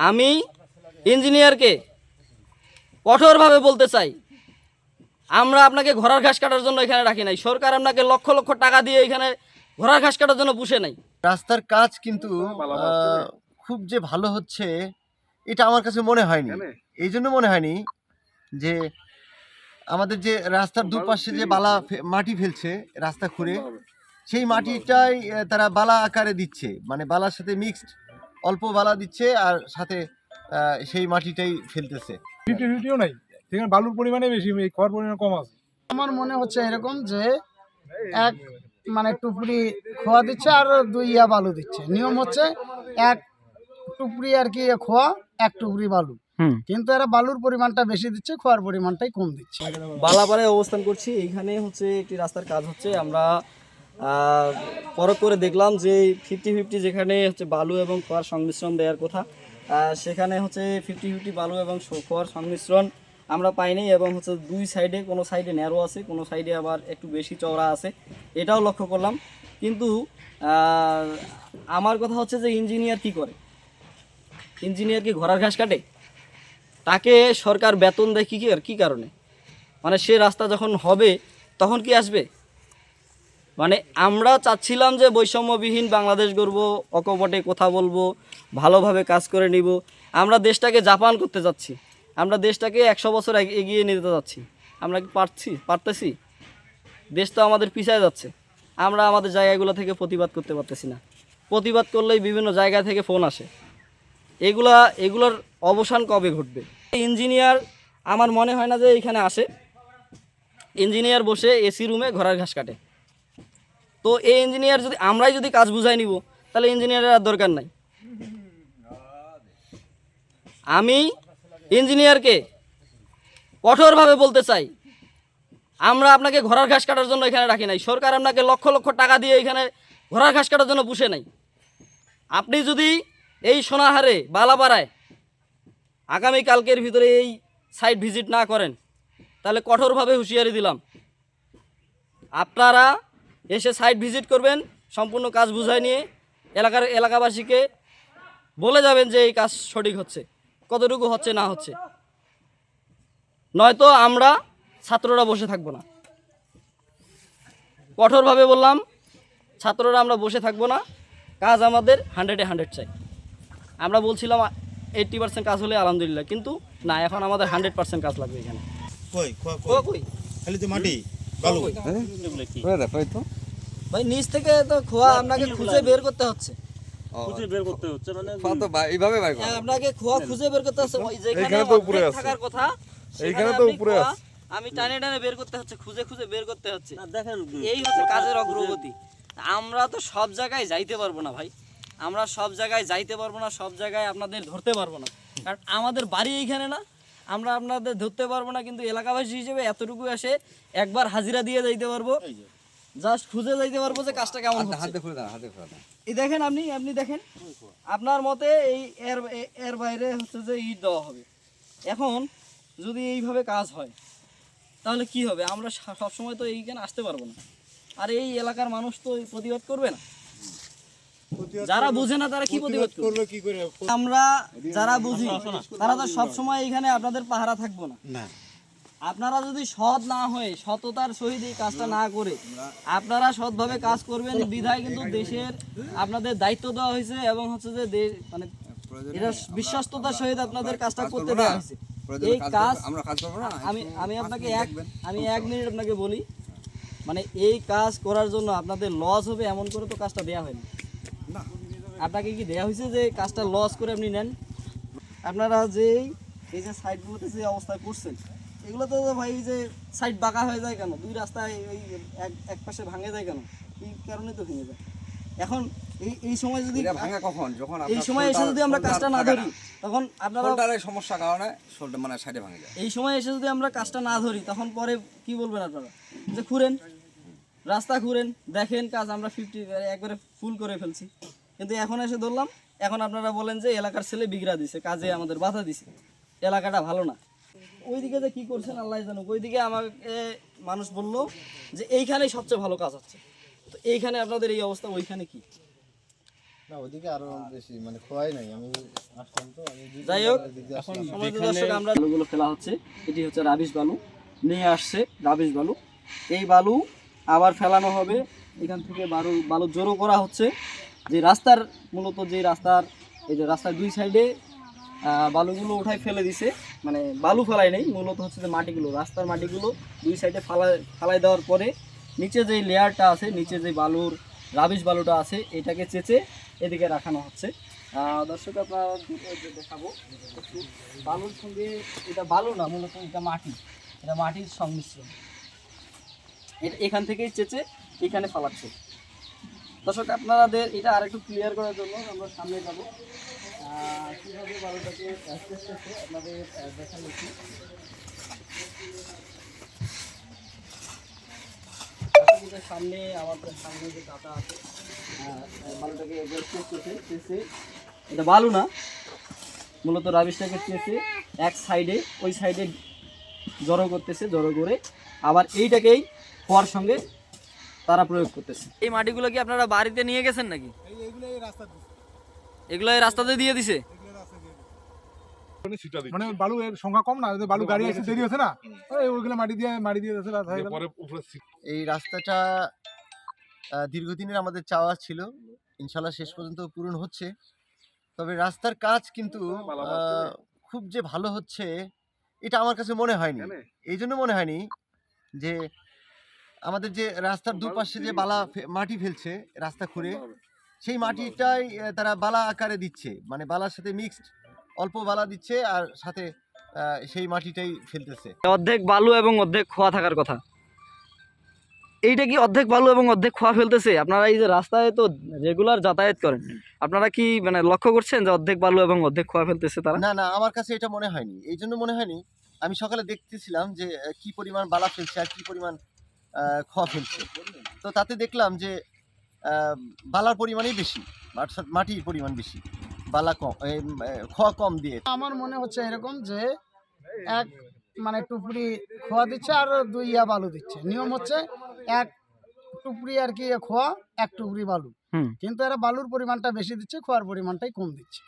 আমি ইঞ্জিনিয়ারকে কঠোরভাবে বলতে চাই। আমরা আপনাকে ঘোড়ার ঘাস কাটার জন্য এখানে রাখি নাই। সরকার আপনাকে লক্ষ লক্ষ টাকা দিয়ে এখানে ঘোড়ার ঘাস কাটার জন্য পুষে নাই। রাস্তার কাজ কিন্তু খুব যে ভালো হচ্ছে এটা আমার কাছে মনে হয়নি। এই জন্য মনে হয়নি যে আমাদের যে রাস্তার দুপাশে যে বালা ফে- মাটি ফেলছে রাস্তা খুঁড়ে সেই মাটিটাই তারা বালা আকারে দিচ্ছে। মানে বালার সাথে মিক্সড অল্প বালা দিচ্ছে আর সাথে সেই মাটিটাই ফেলতেছে। ফিফটি ফিফটিও নাই। সেখানে বালুর পরিমাণে বেশি এই খড় পরিমাণ কম আছে। আমার মনে হচ্ছে এরকম যে এক মানে টুকরি খোয়া দিচ্ছে আর দুই ইয়া বালু দিচ্ছে। নিয়ম হচ্ছে এক টুকরি আর কি খোয়া এক টুকরি বালু। হুম। কিন্তু এরা বালুর পরিমাণটা বেশি দিচ্ছে খোয়ার পরিমাণটাই কম দিচ্ছে। বালাপাড়ায় অবস্থান করছি। এইখানে হচ্ছে একটি রাস্তার কাজ হচ্ছে। আমরা পরখ করে দেখলাম যে ফিফটি ফিফটি যেখানে হচ্ছে বালু এবং খোয়ার সংমিশ্রণ দেওয়ার কথা সেখানে হচ্ছে ফিফটি ফিফটি বালু এবং খোয়ার সংমিশ্রণ আমরা পাইনি এবং হচ্ছে দুই সাইডে কোনো সাইডে ন্যারো আছে, কোনো সাইডে আবার একটু বেশি চওড়া আছে, এটাও লক্ষ্য করলাম। কিন্তু আমার কথা হচ্ছে যে ইঞ্জিনিয়ার কি করে? ইঞ্জিনিয়ার কি ঘোড়ার ঘাস কাটে? তাকে সরকার বেতন দেয় কী কী কারণে? মানে সে রাস্তা যখন হবে, তখন কি আসবে? মানে আমরা চাচ্ছিলাম যে বৈষম্যবিহীন বাংলাদেশ গড়ব, অকপটে কথা বলব, ভালোভাবে কাজ করে নিব। আমরা দেশটাকে জাপান করতে যাচ্ছি। আমরা দেশটাকে একশো বছর এগ- এগিয়ে নিতে যাচ্ছি। আমরা কি পারছি? পারতেছি? দেশ তো আমাদের পিছায় যাচ্ছে। আমরা আমাদের জায়গাগুলো থেকে প্রতিবাদ করতে পারতেছি না। প্রতিবাদ করলেই বিভিন্ন জায়গা থেকে ফোন আসে। এগুলা, এগুলোর অবসান কবে ঘটবে? ইঞ্জিনিয়ার, আমার মনে হয় না যে এখানে আসে। ইঞ্জিনিয়ার বসে এসি রুমে ঘোড়ার ঘাস কাটে। তো এই ইঞ্জিনিয়ার যদি আমরাই যদি কাজ বুঝাই নিব, তাহলে ইঞ্জিনিয়ারের আর দরকার নাই। আমি ইঞ্জিনিয়ারকে কঠোরভাবে বলতে চাই, আমরা আপনাকে ঘোড়ার ঘাস কাটার জন্য এখানে রাখি নাই। সরকার আপনাকে লক্ষ লক্ষ টাকা দিয়ে এখানে ঘোড়ার ঘাস কাটার জন্য পুষে নাই। আপনি যদি এই সোনাহারে, বালাপাড়ায় আগামী কালকের ভিতরে এই সাইট ভিজিট না করেন, তাহলে কঠোরভাবে হুঁশিয়ারি দিলাম। আপনারা এসে সাইট ভিজিট করবেন সম্পূর্ণ কাজ বুঝায় নিয়ে এলাকার এলাকাবাসীকে বলে যাবেন যে এই কাজ সঠিক হচ্ছে কতটুকু হচ্ছে না হচ্ছে। নয়তো আমরা ছাত্ররা বসে থাকব না। কঠোরভাবে বললাম ছাত্ররা আমরা বসে থাকব না কাজ আমাদের হান্ড্রেডে হান্ড্রেড চাই। আমরা বলছিলাম এইট্টি পার্সেন্ট কাজ হলে আলহামদুলিল্লাহ কিন্তু না এখন আমাদের হান্ড্রেড পার্সেন্ট কাজ লাগবে এখানে। কই কই? খালি তো মাটি বালু। ভাই নিচ থেকে তো খোয়া আপনাকে খুঁজে বের করতে হচ্ছে। খুঁজে বের করতে হচ্ছে মানে এইভাবে বাইর আপনাকে খোয়া খুঁজে বের করতে হচ্ছে। যেখানে তো উপরে আছে। থাকার কথা এইখানে তো উপরে আছে। আমি টানে টানে বের করতে হচ্ছে খুঁজে খুঁজে বের করতে হচ্ছে। দেখেন এই হচ্ছে কাজের অগ্রগতি। আমরা তো সব জায়গায় যাইতে পারব না ভাই। আমরা সব জায়গায় যাইতে পারব না সব জায়গায় আপনাদের ধরতে পারব না। কারণ আমাদের বাড়ি এইখানে না আমরা আপনাদের ধরতে পারব না কিন্তু এলাকাবাসী হিসেবে এতটুকু এসে একবার হাজিরা দিয়ে যাইতে পারব। জাস্ট খুঁজে যাইতে পারব যে কাজটা কেমন হচ্ছে। হাতে খুলে দাও হাতে খুলে দাও। এই দেখেন আপনি আপনি দেখেন আপনার মতে এই এর এর বাইরে হচ্ছে যে ইট দেওয়া হবে। এখন যদি এইভাবে কাজ হয় তাহলে কি হবে? আমরা সবসময় তো এইখানে আসতে পারব না। আর এই এলাকার মানুষ তো প্রতিবাদ করবে না। যারা বুঝে না তারা কি প্রতিবাদ করবে? কি করে? আমরা যারা বুঝি তারা তো সব সময় এইখানে আপনাদের পাহারা থাকব না। না। আপনারা যদি সৎ না হয়ে সততার সহিত এই কাজটা না করে আপনারা সৎভাবে কাজ করবেন বিধায় কিন্তু দেশের আপনাদের দায়িত্ব দেওয়া হয়েছে এবং হচ্ছে যে দে- মানে এটা বিশ্বস্ততার সহিত আপনাদের কাজটা করতে দেওয়া হয়েছে। এই কাজ আমি আমি আপনাকে এক আমি এক মিনিট আপনাকে বলি মানে এই কাজ করার জন্য আপনাদের লস হবে এমন করে তো কাজটা দেওয়া হয়নি। আপনাকে কি দেওয়া হয়েছে যে কাজটা লস করে আপনি নেন? আপনারা যে এই যে সাইডগুলোতে যে অবস্থা করছেন এগুলো তো ভাই যে সাইড বাঁকা হয়ে যায় কেন? দুই রাস্তায় ওই এক এক পাশে ভাঙে যায় কেন? এই কারণে তো ভেঙে যায়। এখন এই এই সময় যদি ভাঙা কখন? যখন এই সময় এসে যদি আমরা কাজটা না ধরি তখন আপনারা সমস্যার কারণে শোল্ডার মানে সাইডে ভাঙে যায়। এই সময় এসে যদি আমরা কাজটা না ধরি তখন পরে কি বলবেন আপনারা? যে ঘুরেন রাস্তা ঘুরেন দেখেন কাজ আমরা ফিফটি একবারে ফুল করে ফেলছি। কিন্তু এখন এসে ধরলাম এখন আপনারা বলেন যে এলাকার ছেলে বিগড়া দিছে কাজে আমাদের বাধা দিছে। এলাকাটা ভালো না। ওইদিকে যে কি করছেন আল্লাহ জানুক। ওইদিকে আমাকে মানুষ বলল যে এইখানেই সবচেয়ে ভালো কাজ হচ্ছে। তো এইখানে আপনাদের এই অবস্থা ওইখানে কি? না ওদিকে আরও বেশি মানে খোয়াই নাই। আমি আসলাম তো যাই হোক দর্শক আমরা বালুগুলো ফেলা হচ্ছে এটি হচ্ছে রাবিশ বালু। নিয়ে আসছে রাবিশ বালু। এই বালু আবার ফেলানো হবে। এখান থেকে বালু বালু জড়ো করা হচ্ছে। যে রাস্তার মূলত যে রাস্তার এই যে রাস্তার দুই সাইডে বালুগুলো উঠাই ফেলে দিছে। মানে বালু ফেলাই নেই, মূলত হচ্ছে যে মাটিগুলো, রাস্তার মাটিগুলো দুই সাইডে ফালাই ফালাই দেওয়ার পরে নিচে যে লেয়ারটা আছে, নিচে যে বালুর রাবিশ বালুটা আছে, এটাকে চেঁচে এদিকে রাখানো হচ্ছে। দর্শক, আপনারা দেখাবো বালুর সঙ্গে, এটা বালু না, মূলত এটা মাটি, এটা মাটির সংমিশ্রণ। এটা এখান থেকেই চেঁচে এখানে ফালাচ্ছে। দর্শক, আপনাদের এটা আরেকটু ক্লিয়ার করার জন্য আমরা সামনে যাব। কীভাবে বালুটাকে চেষ্টেছে আপনাদের সামনে আমাদের সামনে যে কাটা আছে বালুটাকে এটা বালু না মূলত রাবিশটাকে চেষে এক সাইডে ওই সাইডে জড়ো করতেছে জড়ো করে আবার এইটাকেই হওয়ার সঙ্গে তারা প্রয়োগ করতেছে। এই মাটিগুলো কি আপনারা বাড়িতে নিয়ে গেছেন নাকি? এগুলো এই রাস্তাতে দিয়ে দিছে। মানে বালু এর সংখ্যা কম না যদি বালু গাড়ি এসে দেরি হচ্ছে না ওইগুলো মাটি দিয়ে মাটি দিয়ে এই রাস্তাটা দীর্ঘদিনের আমাদের চাওয়া ছিল। ইনশাল্লাহ শেষ পর্যন্ত পূরণ হচ্ছে। তবে রাস্তার কাজ কিন্তু খুব যে ভালো হচ্ছে এটা আমার কাছে মনে হয়নি। এই জন্য মনে হয়নি যে আমাদের যে রাস্তার দুপাশে যে বালা ফে- মাটি ফেলছে রাস্তা খুঁড়ে সেই মাটিটাই তারা বালা আকারে দিচ্ছে। মানে বালার সাথে মিক্সড অল্প বালা দিচ্ছে আর সাথে সেই মাটিটাই ফেলতেছে। অর্ধেক বালু এবং অর্ধেক খোয়া থাকার কথা। এইটা কি অর্ধেক বালু এবং অর্ধেক খোয়া ফেলতেছে? আপনারা এই যে রাস্তায় তো রেগুলার যাতায়াত করেন। আপনারা কি মানে লক্ষ্য করছেন যে অর্ধেক বালু এবং অর্ধেক খোয়া ফেলতেছে তারা? না না আমার কাছে এটা মনে হয়নি। এই জন্য মনে হয়নি। আমি সকালে দেখতেছিলাম যে কি পরিমাণ বালা ফেলছে আর কি পরিমাণ খোয়া ফেলছে। তো তাতে দেখলাম যে বালার পরিমাণই বেশি মাটির পরিমাণ বেশি বালা কম এই, খোয়া কম দিয়ে। আমার মনে হচ্ছে এরকম যে এক মানে টুকরি খোয়া দিচ্ছে আর দুই ইয়া বালু দিচ্ছে। নিয়ম হচ্ছে এক টুপুরি আর কি খোয়া এক টুকরি বালু। হুম। কিন্তু এরা বালুর পরিমাণটা বেশি দিচ্ছে খোয়ার পরিমাণটাই কম দিচ্ছে।